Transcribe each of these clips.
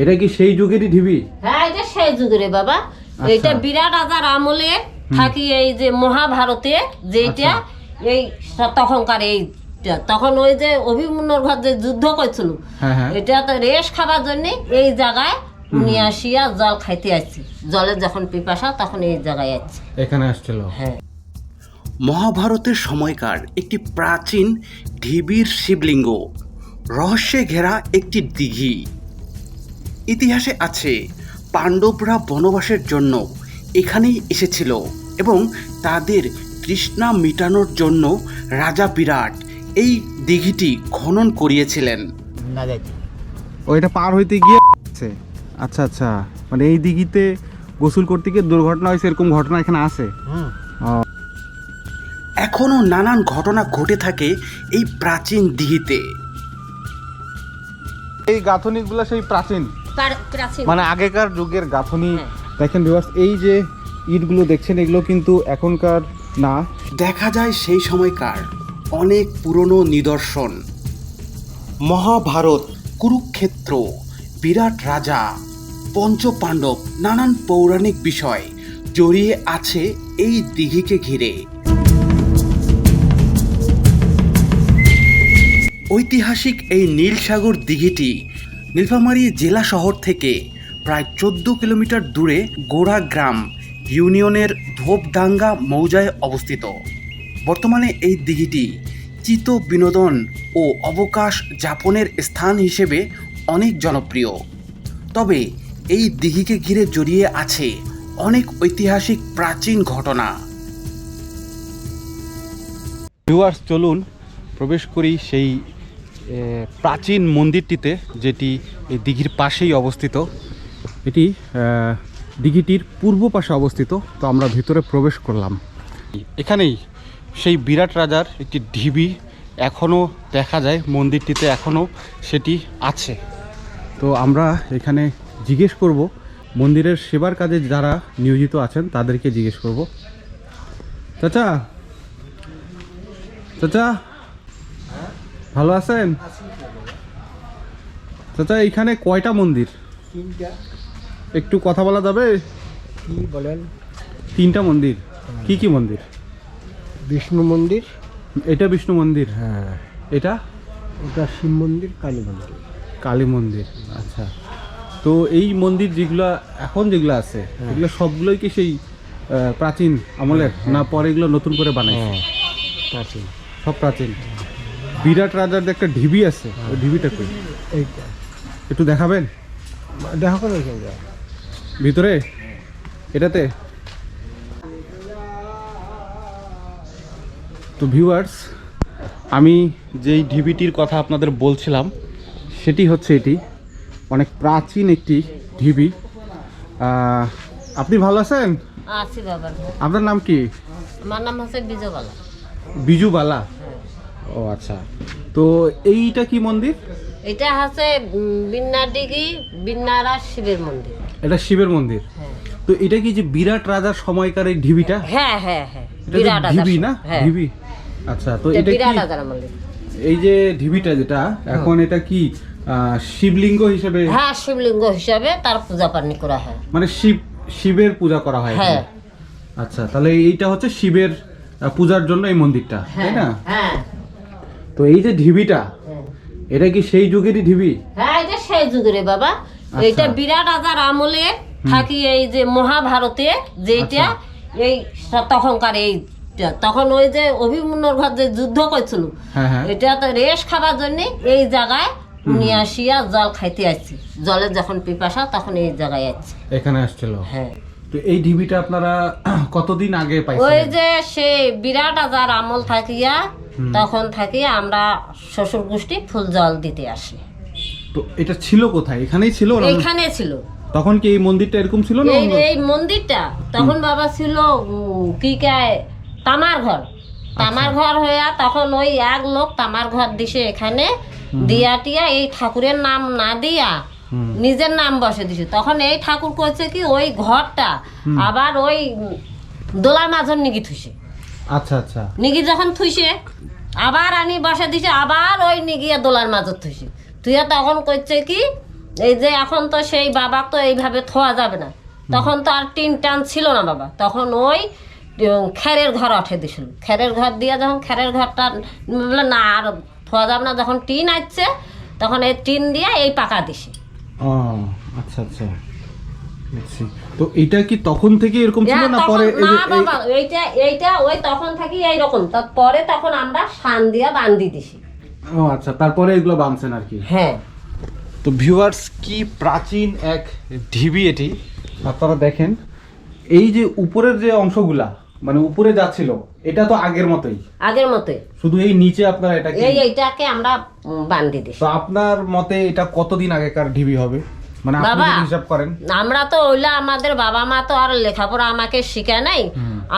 এটা কি সেই যুগেরই ঢিবি? হ্যাঁ এটা সেই যুগের বাবা। এটা বিরাট রাজার আমলে থাকি এই যে মহাভারতে যেটা আচ্ছা। এই তখনকার এই তখন ওই যে অভিমন্যুর ঘর যে যুদ্ধ করছিল এটা তো রেশ খাবার জন্য এই জায়গায় নিয়ে আসিয়া জল খাইতে আসছি। জলের যখন পিপাসা তখন এই জায়গায় আসছি। এখানে আসছিল। হ্যাঁ। মহাভারতের সময়কার একটি প্রাচীন ঢিবির শিবলিঙ্গ। রহস্যে ঘেরা একটি দিঘি। ইতিহাসে আছে। পাণ্ডবরা বনবাসের জন্য এখানেই এসেছিল এবং তাদের তৃষ্ণা মিটানোর জন্য রাজা বিরাট এই দিঘিটি খনন করিয়েছিলেন। ওইটা পার হইতে গিয়ে আচ্ছা আচ্ছা। মানে এই দিঘিতে গোসল করতে গিয়ে দুর্ঘটনা হয়েছে এরকম ঘটনা এখানে আছে? এখনও নানান ঘটনা ঘটে থাকে এই প্রাচীন দিঘিতে। এই গাঁথনিগুলো সেই প্রাচীন? মানে আগেকার যুগের গাঁথনি হ্যাঁ। দেখেন বিবাস এই যে ইটগুলো দেখছেন এগুলো কিন্তু এখনকার না। দেখা যায় সেই সময়কার অনেক পুরনো নিদর্শন। মহাভারত কুরুক্ষেত্র বিরাট রাজা পঞ্চপাণ্ডব নানান পৌরাণিক বিষয় জড়িয়ে আছে এই দিঘিকে ঘিরে। ঐতিহাসিক এই নীলসাগর দিঘিটি নীলফামারী জেলা শহর থেকে প্রায় চোদ্দ কিলোমিটার দূরে গোড়া গ্রাম ইউনিয়নের ধোপডাঙ্গা মৌজায় অবস্থিত। বর্তমানে এই দিঘিটি চিত বিনোদন ও অবকাশ যাপনের স্থান হিসেবে অনেক জনপ্রিয়। তবে এই দিঘিকে ঘিরে জড়িয়ে আছে অনেক ঐতিহাসিক প্রাচীন ঘটনা। ভিউয়ার্স, চলুন প্রবেশ করি সেই প্রাচীন মন্দিরটিতে যেটি এই দিঘির পাশেই অবস্থিত, এটি দিঘিটির পূর্ব পাশে অবস্থিত, তো আমরা ভিতরে প্রবেশ করলাম। এখানেই সেই বিরাট রাজার একটি ঢিবি এখনও দেখা যায়, মন্দিরটিতে এখনও সেটি আছে। তো আমরা এখানে জিজ্ঞেস করব, মন্দিরের সেবার কাজে যারা নিয়োজিত আছেন, তাদেরকে জিজ্ঞেস করব। চাচা! চাচা! ভালো আছেন? চাচা এইখানে কয়টা মন্দির? একটু কথা বলা যাবে? কি বলেন? তিনটা মন্দির। কি কি মন্দির? বিষ্ণু মন্দির। এটা বিষ্ণু মন্দির? হ্যাঁ। এটা? ওটা শিব মন্দির কালী মন্দির। কালী মন্দির আচ্ছা। তো এই মন্দির যেগুলো এখন যেগুলো আছে এগুলো সবগুলোই কি সেই প্রাচীন আমলের? না পরে এগুলো নতুন করে বানাইছে? হ্যাঁ প্রাচীন। সব প্রাচীন। বিরাট রাজার একটা ঢিবি আছে ওই ঢিবিটা কই? এইটা। একটু দেখাবেন? দেখা করে ভিতরে? এটাতে? তো ভিউয়ার্স আমি যেই ঢিবিটির কথা আপনাদের বলছিলাম সেটি হচ্ছে এটি। অনেক প্রাচীন একটি ঢিবি। আপনি ভালো আছেন? আছি বাবার আপনার নাম কি? আমার নাম হচ্ছে বিজয়বালা বিজুবালা। ও আচ্ছা। তো এইটা কি মন্দির? এটা হচ্ছে বিন্নাডিগি বিন্নারা শিবের মন্দির। এটা শিবের মন্দির। হ্যাঁ। তো এটা কি যে বিরাট রাজার সময়কার এই ঢিবিটা? হ্যাঁ হ্যাঁ হ্যাঁ। বিরাট ঢিবি না? হ্যাঁ। ঢিবি? আচ্ছা তো এটা এটা বিরাট কি রাজার আমলে এই যে ঢিবিটা যেটা এখন এটা কি শিবলিঙ্গ হিসেবে? হ্যাঁ শিবলিঙ্গ হিসাবে তার পূজা পানি করা হয়। মানে শিব শিবের পূজা করা হয় হ্যাঁ। আচ্ছা তাহলে এইটা হচ্ছে শিবের পূজার জন্য এই মন্দিরটা তাই হ্যাঁ না? হ্যাঁ। তো এই যে ঢিবিটা। এটা কি সেই যুগেরই ঢিবি? হ্যাঁ এটা সেই যুগের বাবা। আচ্ছা। এইটা বিরাট রাজার আমলে থাকি এই যে মহাভারতে যেটা আচ্ছা। এই তখনকার এই তখন ওই যে অভিমন্যুর ঘর যে যুদ্ধ করছিল হ্যাঁ হ্যাঁ। এটা তো রেশ খাবার জন্য এই জায়গায় নিয়ে আসিয়া জল খাইতে আসছি। জলের যখন পিপাসা তখন এই জায়গায় আসছি। এখানে আসছিল? হ্যাঁ। তো এই ঢিবিটা আপনারা কতদিন আগে ওই যে সে বিরাট রাজার আমল থাকিয়া তখন থাকি আমরা শ্বশুর গোষ্ঠী ফুল জল দিতে আসি। তো এটা ছিল কোথায়? এখানেই ছিল না? এইখানে ছিল। তখন কি এই মন্দিরটা এরকম ছিল না? এই এই মন্দিরটা। তখন বাবা ছিল কি কায় তামার ঘর। তামার আচ্ছা। ঘর হইয়া তখন ওই এক লোক তামার ঘর দিছে এখানে। দিয়া টিয়া এই ঠাকুরের নাম না দিয়া নিজের নাম বসে দিছে। তখন এই ঠাকুর করছে কি ওই ঘরটা আবার ওই দোলার মাঝন নিগি থুইছে আচ্ছা আচ্ছা। নিগি যখন থুইছে আবার আনি বসে দিছে আবার ওই নিগিয়া দোলার মাঝত থুইছে। তুইয়া তখন করছে কি এই যে এখন তো সেই বাবা তো এইভাবে থোয়া যাবে না। তখন তো আর টিন টান ছিল না বাবা। তখন ওই খেরের ঘর উঠে দিছিল। খেরের ঘর দিয়ে যখন খেরের ঘরটা না আর থোয়া যাবে না। যখন টিন আসছে তখন এই টিন দিয়ে এই পাকা দিছে। ও আচ্ছা আচ্ছা। তো এটা কি তখন থেকে এরকম ছিল হ্যাঁ, না পরে না বাবা এইটা এইটা ওই তখন থাকি এইরকম। তারপরে তখন আমরা শান দিয়া বান্ধি দিছি। ও আচ্ছা তারপরে এগুলো বানছেন আর কি। হ্যাঁ। তো ভিউয়ার্স কি প্রাচীন এক ঢিবি এটি? আপনারা দেখেন এই যে উপরের যে অংশগুলা মানে উপরে যাচ্ছিল এটা তো আগের মতোই। আগের মতোই। শুধু এই নিচে আপনারা এটা এই এইটাকে আমরা বান্ধি দিছি। তো আপনার মতে এটা কতদিন আগেকার ঢিবি হবে? মানে বাবা। হিসাব করেন। আমরা তো ওইলা আমাদের বাবা মা তো আর লেখাপড়া আমাকে শিখায় নাই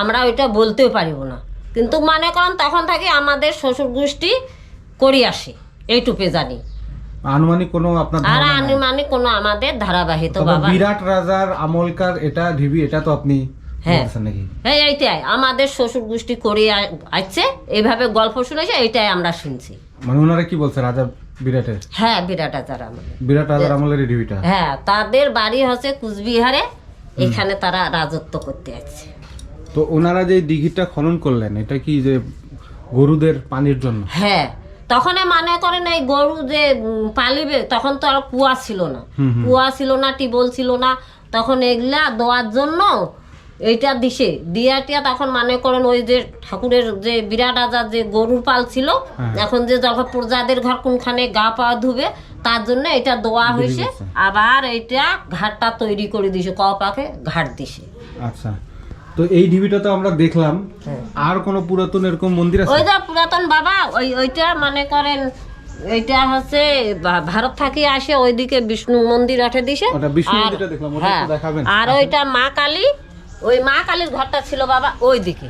আমরা ওইটা বলতেও পারিব না। কিন্তু মনে করেন তখন থেকে আমাদের শ্বশুর গোষ্ঠী করি আসে এইটুকু জানি। আনুমানিক কোনো আপনার আর? আনুমানিক কোনো আমাদের ধারাবাহিত বাবা। বিরাট রাজার আমলকার এটা ঢিবি এটা তো আপনি হ্যাঁ। হ্যাঁ এইটাই। আমাদের শ্বশুর গোষ্ঠী করে আসছে এইভাবে গল্প শুনেছে এইটাই আমরা শুনছি। মানে ওনারা কি বলছে রাজা বিরাটের হ্যাঁ বিরাট আচার আমাদের বিরাট রাজার আমলের এই হ্যাঁ তাদের বাড়ি হচ্ছে কুচবিহারে এখানে তারা রাজত্ব করতে আসছে। তো ওনারা যে দিঘিটা খনন করলেন এটা কি যে গরুদের পানির জন্য? হ্যাঁ তখন মনে করেন এই গরু যে পালিবে তখন তো আর কুয়া ছিল না। কুয়া ছিল না টিবল ছিল না তখন এগুলা দেওয়ার জন্য এইটা দিছে। দিয়াটিয়া তখন মনে করেন ওই যে ঠাকুরের যে বিরাট রাজার যে গরুর পাল ছিল হ্যাঁ। এখন যে যখন প্রজাদের ঘর কোনখানে গা পা ধুবে তার জন্য এটা দোয়া হয়েছে। আবার এইটা ঘাটটা তৈরি করে দিছে কপাকে ঘাট দিছে। আচ্ছা। তো এই ঢিবিটা তো আমরা দেখলাম। হ্যাঁ। আর কোনো পুরাতন এরকম মন্দির আছে? ওই যে পুরাতন বাবা ওই ওইটা মনে করেন এইটা হচ্ছে ভারত থেকে আসে ওইদিকে বিষ্ণু মন্দির উঠে দিছে। ওটা বিষ্ণু মন্দিরটা দেখলাম, ওটা হ্যাঁ, দেখাবেন। আর ওইটা মা কালী ওই মা কালীর ঘরটা ছিল বাবা ওই দিকে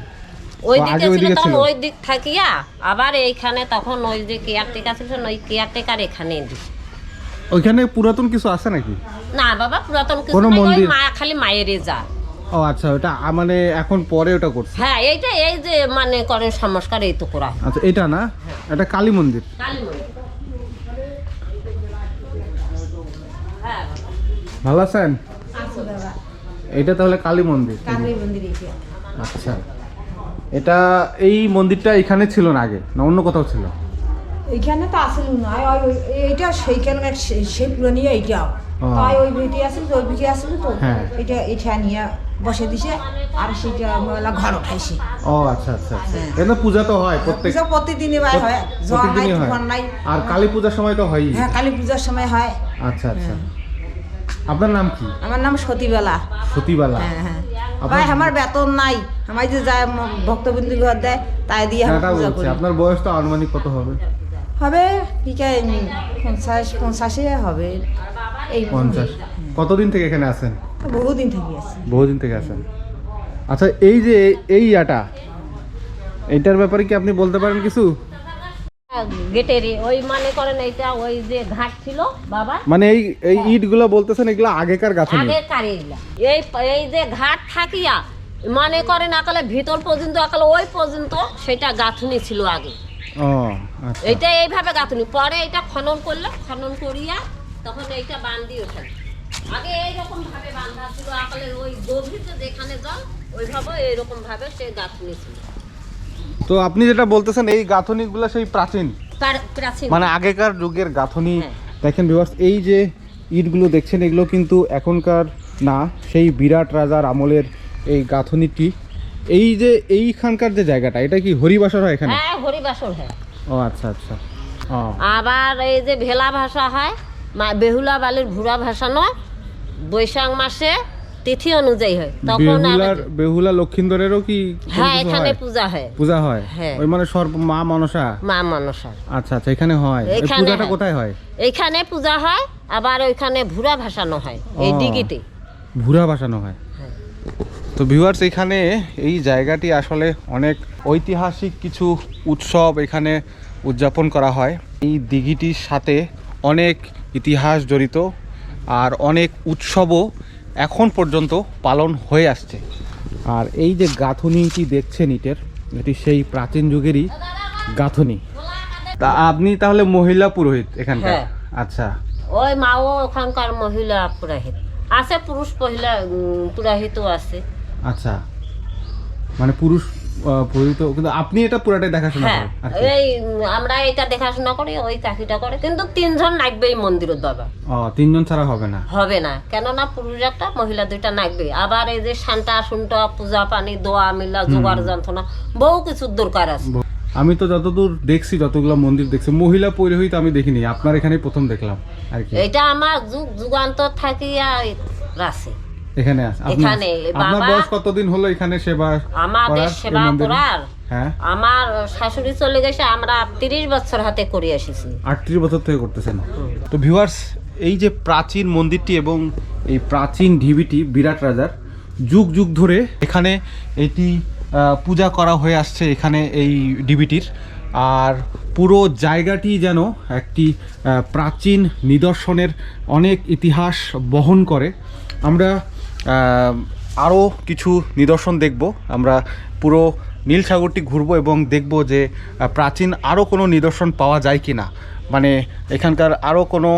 ওই দিকে ছিল তখন ওই দিক থাকিয়া আবার এইখানে তখন ওই যে কেয়ারটেকার ছিল ওই কেয়ারটেকার এখানে দিছে ওইখানে পুরাতন কিছু আছে নাকি? না বাবা পুরাতন কিছু নাই, ওই মা খালি মায়েরই যা। ও আচ্ছা ওটা মানে এখন পরে ওটা করছে। হ্যাঁ এইটা এই যে মানে করেন সংস্কার এই তো করা। আচ্ছা এটা না? এটা কালী মন্দির। কালী মন্দির। হ্যাঁ ভালো আছেন? এটা তাহলে কালী মন্দির। আচ্ছা। এটা এই মন্দিরটা এখানে ছিল না আগে না অন্য কোথাও ছিল? এইখানে তো আসল এইটা সেইখানকার সে- সেই পুরানি এইটাও ও। তাই ওই ভিটি আসল ওই ভিটি আসল তো। হ্যাঁ। এটা এটা নিয়ে বসে দিছে আর সেইটা মেলা ঘর উঠাইছে। ও আচ্ছা আচ্ছা আচ্ছা। এটা পূজা তো হয় প্রত্যেক পূজা হয় হয়। নাই আর কালী পূজার সময় তো হয়ই। হ্যাঁ কালী পূজার সময় হয়। আচ্ছা আচ্ছা। আপনার নাম কি? আমার নাম সতীবেলা। সতীবালা। হ্যাঁ হ্যাঁ। ভাই আমার বেতন নাই। আমার যে যায় ভক্তবিন্দু ঘর দেয় তাই দিয়ে আমি পূজা করি। আপনার বয়স তো আনুমানিক কত হবে? হবে ঠিক আছে পঞ্চাশ পঞ্চাশে হবে। এই পঞ্চাশ। কতদিন থেকে এখানে আছেন? বহুদিন থেকে আছে। বহুদিন থেকে আছেন। আচ্ছা এই যে এই ইয়াটা এইটার ব্যাপারে কি আপনি বলতে পারেন কিছু? গেটেরই। ওই মানে করেন এইটা ওই যে ঘাট ছিল বাবা। মানে এই এই ইটগুলো বলতেছেন এগুলো আগেকার কারিলা এই এই যে ঘাট থাকিয়া মনে করেন আকালে ভিতর পর্যন্ত আকালে ওই পর্যন্ত সেটা গাঁথুনি ছিল আগে। আচ্ছা। এইভাবে গাঁথুনি। পরে এটা খনন করলে খনন করিয়া তখন এইটা বান্ধি ওঠে আগে এইরকম ভাবে বান্ধা ছিল আকালে ওই গভীরে যেখানে জল ওইভাবে এইরকম ভাবে সে গাঁথুনি ছিল। তো আপনি যেটা বলতেছেন এই গাঁথনিগুলো সেই প্রাচীন। মানে আগেকার যুগের গাঁথনি। হ্যাঁ। দেখেন বিবাস এই যে ইটগুলো দেখছেন এগুলো কিন্তু এখনকার না সেই বিরাট রাজার আমলের এই গাঁথনিটি। এই যে এইখানকার যে জায়গাটা এটা কি হরিবাসর হয় এখানে? হ্যাঁ হরিবাসর হ্যাঁ। ও আচ্ছা আচ্ছা। আবার এই যে ভেলা ভাষা হয় বেহুলা বালির ভুরা ভাষা নয় বৈশাখ মাসে তিথি অনুযায়ী হয় তখন বেহুলার বেহুলা লক্ষিন্দরেরও কি হ্যাঁ এখানে পূজা হয়। পূজা হয়? হ্যাঁ। ওই মানে সর্ব মা মনসা? মা মনসার আচ্ছা আচ্ছা এখানে হয়। এই পূজাটা কোথায় হয়? এইখানে পূজা হয় আবার ওইখানে ভুরা ভাসানো হয় এই। দিঘিতে ভুরা ভাসানো হয়। হ্যাঁ। তো ভিউয়ার্স এখানে এই জায়গাটি আসলে অনেক ঐতিহাসিক কিছু উৎসব এখানে উদযাপন করা হয়। এই দিঘিটির সাথে অনেক ইতিহাস জড়িত আর অনেক উৎসবও এখন পর্যন্ত পালন হয়ে আসছে। আর এই যে গাঁথনিটি দেখছেন ইটের এটি সেই প্রাচীন যুগেরই গাঁথনি। তা আপনি তাহলে মহিলা পুরোহিত এখানকার? হ্যাঁ। আচ্ছা। ওই মাও ওখানকার মহিলা পুরোহিত। আছে পুরুষ মহিলা পুরোহিতও পুরাহিতও আছে। আচ্ছা। মানে পুরুষ আহ, পুরোহিত কিন্তু আপনি এটা পুরাটাই দেখাশোনা হ্যাঁ করেন এই আমরা এটা দেখাশোনা করি ওই কাকিটা করে কিন্তু তিনজন মন্দিরের বাবা ও তিনজন ছাড়া হবে না? হবে না কেননা পুরুষ একটা মহিলা দুইটা নাকবে আবার এই যে শান্তা শুনটা পূজা পানি দোয়া মিলা জোগাড় যন্ত্রণা বহু কিছুর দরকার আছে। আমি তো যতদূর দেখছি যতগুলো মন্দির দেখছি মহিলা পুরোহিত আমি দেখিনি আপনার এখানে প্রথম দেখলাম আর কি। এটা আমার যুগ যুগান্তর থাকিয়া রাখছে এখানে এখানে আপনার বয়স কতদিন হলো এখানে সেবা আমাদের সেবা করার? হ্যাঁ। আমার শাশুড়ি চলে গেছে আমরা তিরিশ বছর হাতে করে এসেছি। আটত্রিশ বছর থেকে করতেছেন। তো ভিউয়ার্স এই যে প্রাচীন মন্দিরটি এবং এই প্রাচীন ঢিবিটি বিরাট রাজার যুগ যুগ ধরে এখানে এটি পূজা করা হয়ে আসছে এখানে এই ডিবিটির আর পুরো জায়গাটি যেন একটি প্রাচীন নিদর্শনের অনেক ইতিহাস বহন করে। আমরা আরও কিছু নিদর্শন দেখব। আমরা পুরো নীল সাগরটি ঘুরবো এবং দেখব যে প্রাচীন আরও কোনো নিদর্শন পাওয়া যায় কি না মানে এখানকার আরও কোনো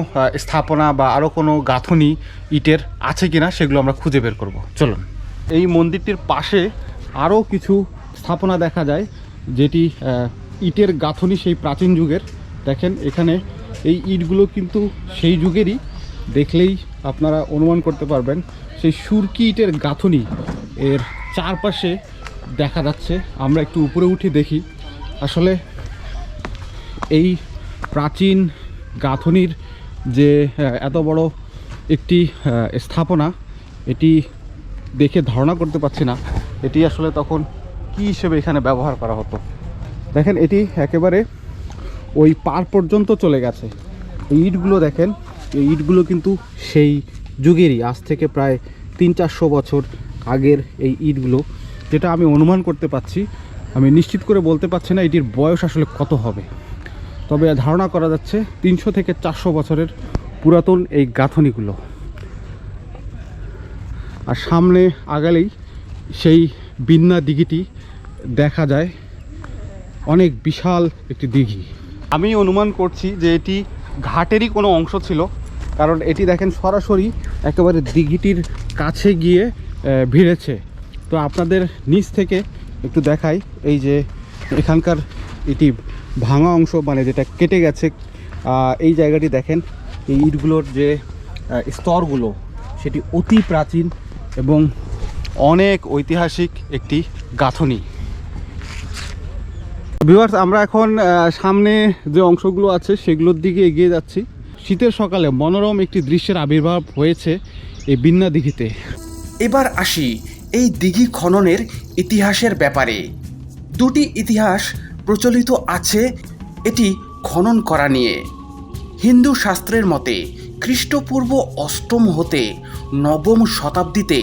স্থাপনা বা আরও কোনো গাঁথনি, ইটের আছে কি না সেগুলো আমরা খুঁজে বের করব। চলুন। এই মন্দিরটির পাশে আরও কিছু স্থাপনা দেখা যায়, যেটি ইটের গাঁথনি সেই প্রাচীন যুগের। দেখেন, এখানে এই ইটগুলো কিন্তু সেই যুগেরই। দেখলেই আপনারা অনুমান করতে পারবেন সেই সুরকি ইটের গাঁথনি এর চারপাশে দেখা যাচ্ছে। আমরা একটু উপরে উঠে দেখি। আসলে এই প্রাচীন গাঁথনির যে এত বড় একটি স্থাপনা, এটি দেখে ধারণা করতে পারছি না। এটি আসলে তখন কী হিসেবে এখানে ব্যবহার করা হতো? দেখেন, এটি একেবারে ওই পার পর্যন্ত চলে গেছে। এই ইটগুলো দেখেন, এই ইটগুলো কিন্তু সেই যুগেরই, আজ থেকে প্রায় তিন চারশো বছর আগের এই ইটগুলো যেটা আমি অনুমান করতে পারছি, আমি নিশ্চিত করে বলতে পারছি না এটির বয়স আসলে কত হবে। তবে ধারণা করা যাচ্ছে তিনশো থেকে চারশো বছরের পুরাতন এই গাঁথনিগুলো। আর সামনে আগালেই সেই বিন্না দিঘিটি দেখা যায়, অনেক বিশাল একটি দিঘি। আমি অনুমান করছি যে এটি ঘাটেরই কোনো অংশ ছিল কারণ এটি দেখেন সরাসরি একেবারে দিঘিটির কাছে গিয়ে ভিড়েছে। তো আপনাদের নিচ থেকে একটু দেখাই এই যে এখানকার এটি ভাঙা অংশ মানে যেটা কেটে গেছে এই জায়গাটি দেখেন, এই ইটগুলোর যে স্তরগুলো, সেটি অতি প্রাচীন এবং অনেক ঐতিহাসিক একটি গাঁথনি। ভিউয়ার্স আমরা এখন সামনে যে অংশগুলো আছে, সেগুলোর দিকে এগিয়ে যাচ্ছি। শীতের সকালে মনোরম একটি দৃশ্যের আবির্ভাব হয়েছে এই বিন্না দিঘিতে। এবার আসি এই দিঘি খননের ইতিহাসের ব্যাপারে। দুটি ইতিহাস প্রচলিত আছে, এটি খনন করা নিয়ে। হিন্দু শাস্ত্রের মতে, খ্রিস্টপূর্ব অষ্টম হতে নবম শতাব্দীতে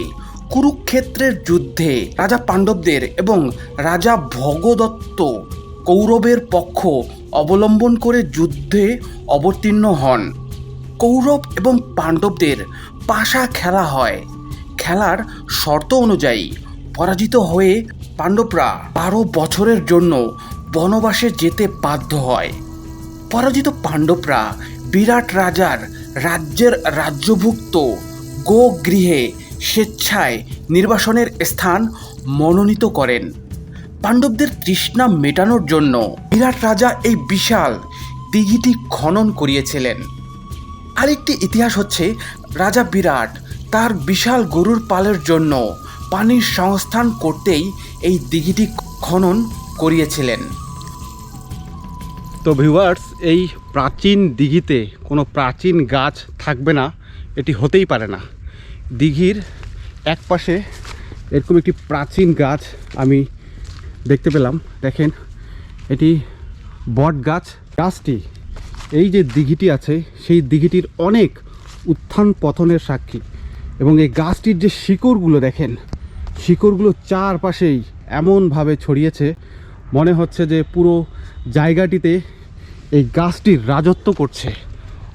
কুরুক্ষেত্রের যুদ্ধে রাজা পাণ্ডবদের এবং রাজা ভগদত্ত কৌরবের পক্ষ অবলম্বন করে যুদ্ধে অবতীর্ণ হন। কৌরব এবং পাণ্ডবদের পাশা খেলা হয়। খেলার শর্ত অনুযায়ী পরাজিত হয়ে পাণ্ডবরা বারো বছরের জন্য বনবাসে যেতে বাধ্য হয়। পরাজিত পাণ্ডবরা বিরাট রাজার রাজ্যের রাজ্যভুক্ত গোগৃহে স্বেচ্ছায় নির্বাসনের স্থান মনোনীত করেন। পাণ্ডবদের তৃষ্ণা মেটানোর জন্য বিরাট রাজা এই বিশাল দিঘিটি খনন করিয়েছিলেন। আরেকটি ইতিহাস হচ্ছে, রাজা বিরাট তার বিশাল গরুর পালের জন্য পানির সংস্থান করতেই এই দিঘিটি খনন করিয়েছিলেন। তো ভিউয়ার্স এই প্রাচীন দিঘিতে কোনো প্রাচীন গাছ থাকবে না, এটি হতেই পারে না। দিঘির এক পাশে এরকম একটি প্রাচীন গাছ আমি দেখতে পেলাম। দেখেন, এটি বট গাছ। গাছটি, এই যে দিঘিটি আছে, সেই দিঘিটির অনেক উত্থান পতনের সাক্ষী। এবং এই গাছটির যে শিকড়গুলো দেখেন, শিকড়গুলো চারপাশেই এমনভাবে ছড়িয়েছে। মনে হচ্ছে যে পুরো জায়গাটিতে এই গাছটির রাজত্ব করছে।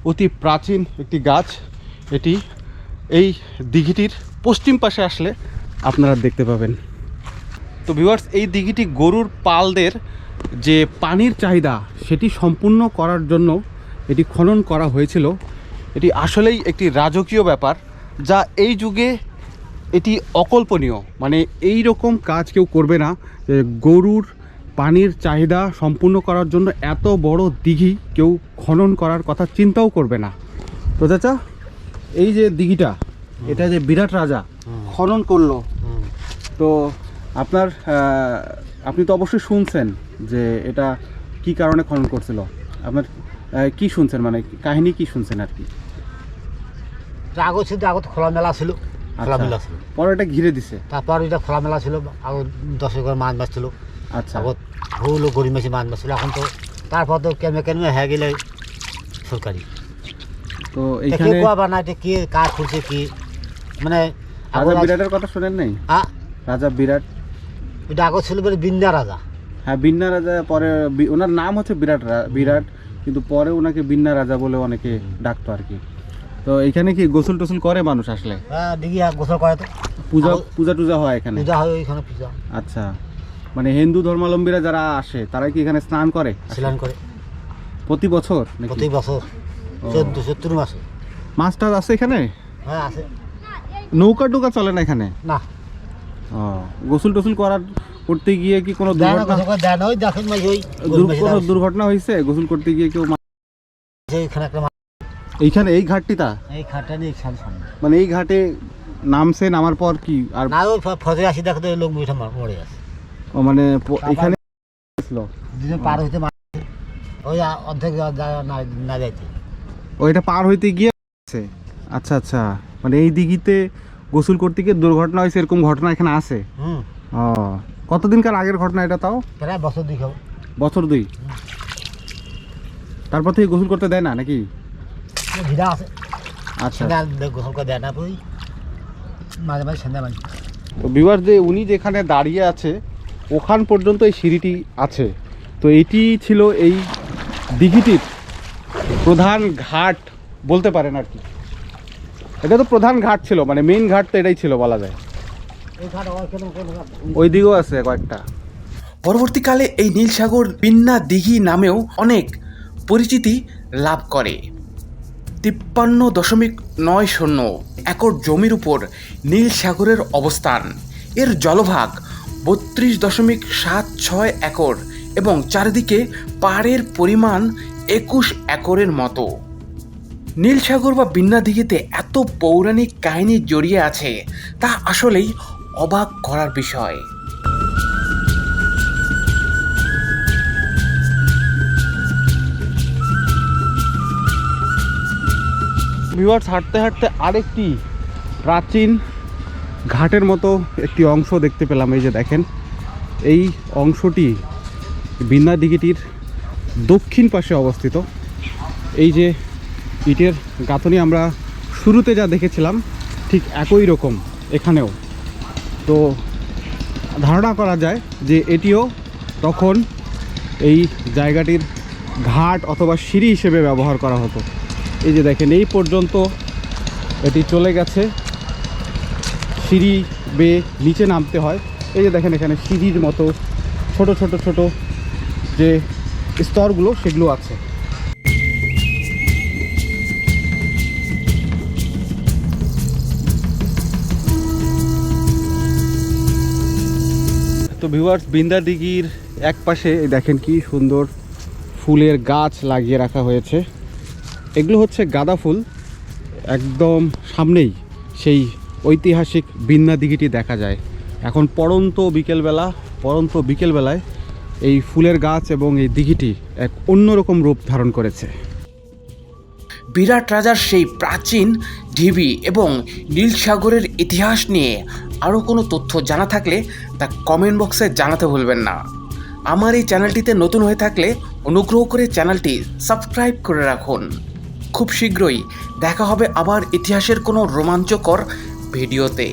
অতি প্রাচীন একটি গাছ। এটি এই দিঘিটির পশ্চিম পাশে আসলে আপনারা দেখতে পাবেন। তো ভিউয়ার্স এই দিঘিটি গরুর পালদের যে পানির চাহিদা সেটি সম্পূর্ণ করার জন্য এটি খনন করা হয়েছিল। এটি আসলেই একটি রাজকীয় ব্যাপার যা এই যুগে এটি অকল্পনীয়। মানে এই রকম কাজ কেউ করবে না যে গরুর পানির চাহিদা সম্পূর্ণ করার জন্য এত বড় দিঘি কেউ খনন করার কথা চিন্তাও করবে না। তো চাচা এই যে দিঘিটা এটা যে বিরাট রাজা খনন করল। তো আপনার আপনি তো অবশ্যই শুনছেন যে এটা কি কারণে খনন করছিল। আপনার কি শুনছেন? মানে কাহিনী কি শুনছেন আর কি? আগত ছিল আগত খোলামেলা ছিল খোলামেলা আচ্ছা। ছিল। পরে এটা ঘিরে দিছে। তারপর এটা খোলামেলা ছিল আগত দশ একর মাছ আচ্ছা। আগত হলো গরিব মাছি মাছ মাছ ছিল। এখন তো তারপর তো কেমে কেমে হয়ে গেলে সরকারি। তো তা কে এইখানে না এটা কি কাজ করছে কি? মানে রাজা বিরাটের কথা শোনেন নাই? হ্যাঁ রাজা বিরাট এটা ছিল বিন্দা রাজা। হ্যাঁ বিন্না রাজা পরে ওনার নাম হচ্ছে বিরাট বিরাট কিন্তু পরে ওনাকে বিন্না রাজা বলে অনেকে ডাকতো আর কি। তো এখানে কি গোসল টোসল করে মানুষ আসলে? হ্যাঁ দিঘি গোসল করে তো। পূজা পূজা টুজা হয় এখানে? পূজা হয় ওইখানে পূজা। আচ্ছা। মানে হিন্দু ধর্মাবলম্বীরা যারা আসে তারা কি এখানে স্নান করে? স্নান করে। প্রতি বছর নাকি? প্রতি বছর। চোদ্দ সত্তর মাসে। মাছ টাছ আছে এখানে? হ্যাঁ আছে। নৌকা টুকা চলে না এখানে? না। ও। গোসল টোসল করার করতে গিয়ে কি কোনো দুর্ঘটনা? ওই দেখেন মাঝে ওই কোনো দুর্ঘটনা হয়েছে? গোসল করতে গিয়ে কেউ এইখানে একটা মা- এইখানে এই ঘাটটিটা এই খাটটা নেই সামনে। মানে এই ঘাটে নামছে নামার পর কি আর না ওই ফজরে আসি দেখো তো লোক বইটা মার- আছে। ও মানে এখানে ছিল। দুজন পার হইতে ওই অর্ধেক না না যাইতে। ও এটা পার হইতে গিয়ে আছে। আচ্ছা আচ্ছা। মানে এই দিঘিতে গোসল করতে গিয়ে দুর্ঘটনা হয়েছে এরকম ঘটনা এখানে আছে। ও কতদিনকার আগের ঘটনা এটা তাও? প্রায় বছর দুই বছর দুই। তারপর থেকে গোসল করতে দেয় না নাকি? ভিড়া আছে। আচ্ছা। গোসল করে দেয় না মাঝে মাঝে সন্ধ্যা মাঝে তো বিবার যে উনি যেখানে দাঁড়িয়ে আছে ওখান পর্যন্ত এই সিঁড়িটি আছে। তো এটি ছিল এই দিঘিটির প্রধান ঘাট বলতে পারেন আর কি। এটা তো প্রধান ঘাট ছিল মানে মেইন ঘাট তো এটাই ছিল বলা যায়। ওই দিকেও আছে কয়েকটা। পরবর্তীকালে এই নীলসাগর বিন্না দিঘি নামেও অনেক পরিচিতি লাভ করে। তিপ্পান্ন দশমিক নয় শূন্য একর জমির উপর নীল সাগরের অবস্থান। এর জলভাগ বত্রিশ দশমিক সাত ছয় একর এবং চারিদিকে পাড়ের পরিমাণ একুশ একরের মতো। নীলসাগর বা বিন্না দিঘিতে এত পৌরাণিক কাহিনী জড়িয়ে আছে, তা আসলেই অবাক করার বিষয়। ভিউয়ার্স হাঁটতে হাঁটতে আরেকটি প্রাচীন ঘাটের মতো একটি অংশ দেখতে পেলাম, এই যে দেখেন। এই অংশটি বিন্না দিঘিটির দক্ষিণ পাশে অবস্থিত। এই যে ইটের গাঁথনি আমরা শুরুতে যা দেখেছিলাম, ঠিক একই রকম এখানেও। তো ধারণা করা যায় যে এটিও তখন এই জায়গাটির ঘাট অথবা সিঁড়ি হিসেবে ব্যবহার করা হতো। এই যে দেখেন, এই পর্যন্ত এটি চলে গেছে। সিঁড়ি বেয়ে নিচে নামতে হয়। এই যে দেখেন, এখানে সিঁড়ির মতো ছোট ছোট ছোট যে স্তরগুলো, সেগুলো আছে। তো ভিউয়ার্স বিন্দা দিঘির এক পাশে দেখেন কি সুন্দর ফুলের গাছ লাগিয়ে রাখা হয়েছে। এগুলো হচ্ছে গাঁদা ফুল, একদম সামনেই সেই ঐতিহাসিক বিন্না দিঘিটি দেখা যায়। এখন পড়ন্ত বিকেলবেলা, পড়ন্ত বিকেলবেলায় এই ফুলের গাছ এবং এই দিঘিটি এক অন্যরকম রূপ ধারণ করেছে। বিরাট রাজার সেই প্রাচীন ঢিবি এবং নীল সাগরের ইতিহাস নিয়ে আরও কোনো তথ্য জানা থাকলে তা কমেন্ট বক্সে জানাতে ভুলবেন না। আমার এই চ্যানেলটিতে নতুন হয়ে থাকলে অনুগ্রহ করে চ্যানেলটি সাবস্ক্রাইব করে রাখুন। খুব শীঘ্রই দেখা হবে আবার ইতিহাসের কোনো রোমাঞ্চকর ভিডিওতে।